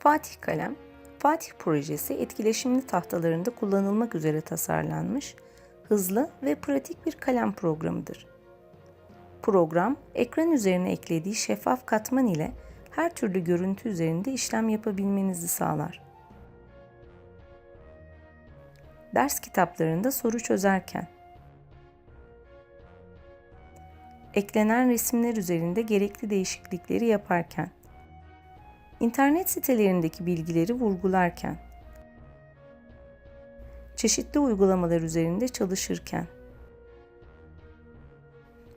Fatih Kalem, Fatih projesi etkileşimli tahtalarında kullanılmak üzere tasarlanmış, hızlı ve pratik bir kalem programıdır. Program, ekran üzerine eklediği şeffaf katman ile her türlü görüntü üzerinde işlem yapabilmenizi sağlar. Ders kitaplarında soru çözerken, eklenen resimler üzerinde gerekli değişiklikleri yaparken, internet sitelerindeki bilgileri vurgularken, çeşitli uygulamalar üzerinde çalışırken,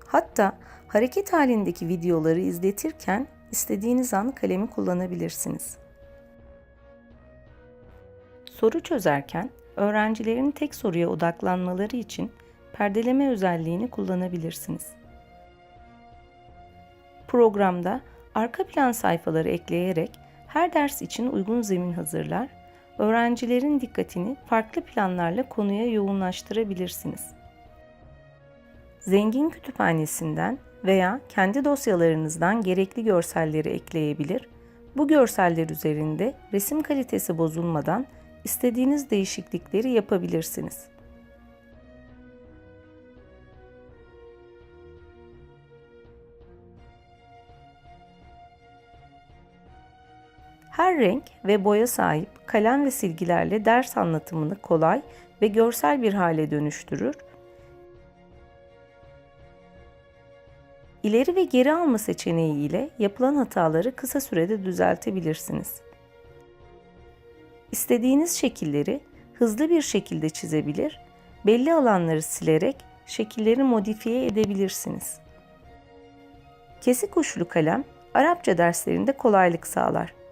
hatta hareket halindeki videoları izletirken istediğiniz an kalemi kullanabilirsiniz. Soru çözerken öğrencilerin tek soruya odaklanmaları için perdeleme özelliğini kullanabilirsiniz. Programda arka plan sayfaları ekleyerek her ders için uygun zemin hazırlar, öğrencilerin dikkatini farklı planlarla konuya yoğunlaştırabilirsiniz. Zengin kütüphanesinden veya kendi dosyalarınızdan gerekli görselleri ekleyebilir, bu görseller üzerinde resim kalitesi bozulmadan istediğiniz değişiklikleri yapabilirsiniz. Her renk ve boya sahip kalem ve silgilerle ders anlatımını kolay ve görsel bir hale dönüştürür. İleri ve geri alma seçeneği ile yapılan hataları kısa sürede düzeltebilirsiniz. İstediğiniz şekilleri hızlı bir şekilde çizebilir, belli alanları silerek şekilleri modifiye edebilirsiniz. Kesik uçlu kalem Arapça derslerinde kolaylık sağlar.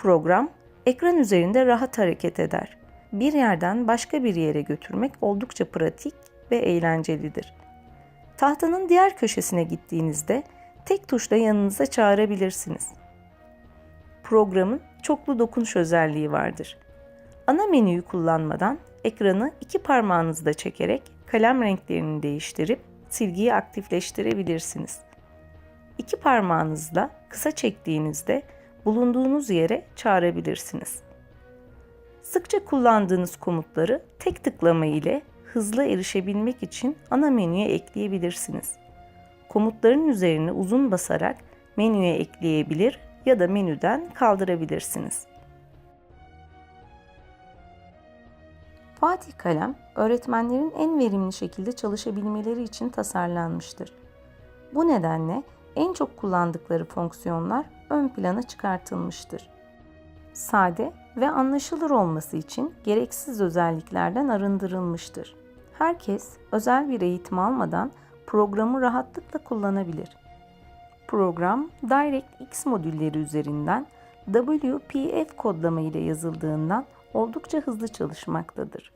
Program ekran üzerinde rahat hareket eder. Bir yerden başka bir yere götürmek oldukça pratik ve eğlencelidir. Tahtanın diğer köşesine gittiğinizde tek tuşla yanınıza çağırabilirsiniz. Programın çoklu dokunuş özelliği vardır. Ana menüyü kullanmadan ekranı iki parmağınızla çekerek kalem renklerini değiştirip silgiyi aktifleştirebilirsiniz. İki parmağınızla kısa çektiğinizde bulunduğunuz yere çağırabilirsiniz. Sıkça kullandığınız komutları tek tıklama ile hızlı erişebilmek için ana menüye ekleyebilirsiniz. Komutların üzerine uzun basarak menüye ekleyebilir ya da menüden kaldırabilirsiniz. Fatih Kalem, öğretmenlerin en verimli şekilde çalışabilmeleri için tasarlanmıştır. Bu nedenle en çok kullandıkları fonksiyonlar ön plana çıkartılmıştır. Sade ve anlaşılır olması için gereksiz özelliklerden arındırılmıştır. Herkes özel bir eğitim almadan programı rahatlıkla kullanabilir. Program DirectX modülleri üzerinden WPF kodlama ile yazıldığından oldukça hızlı çalışmaktadır.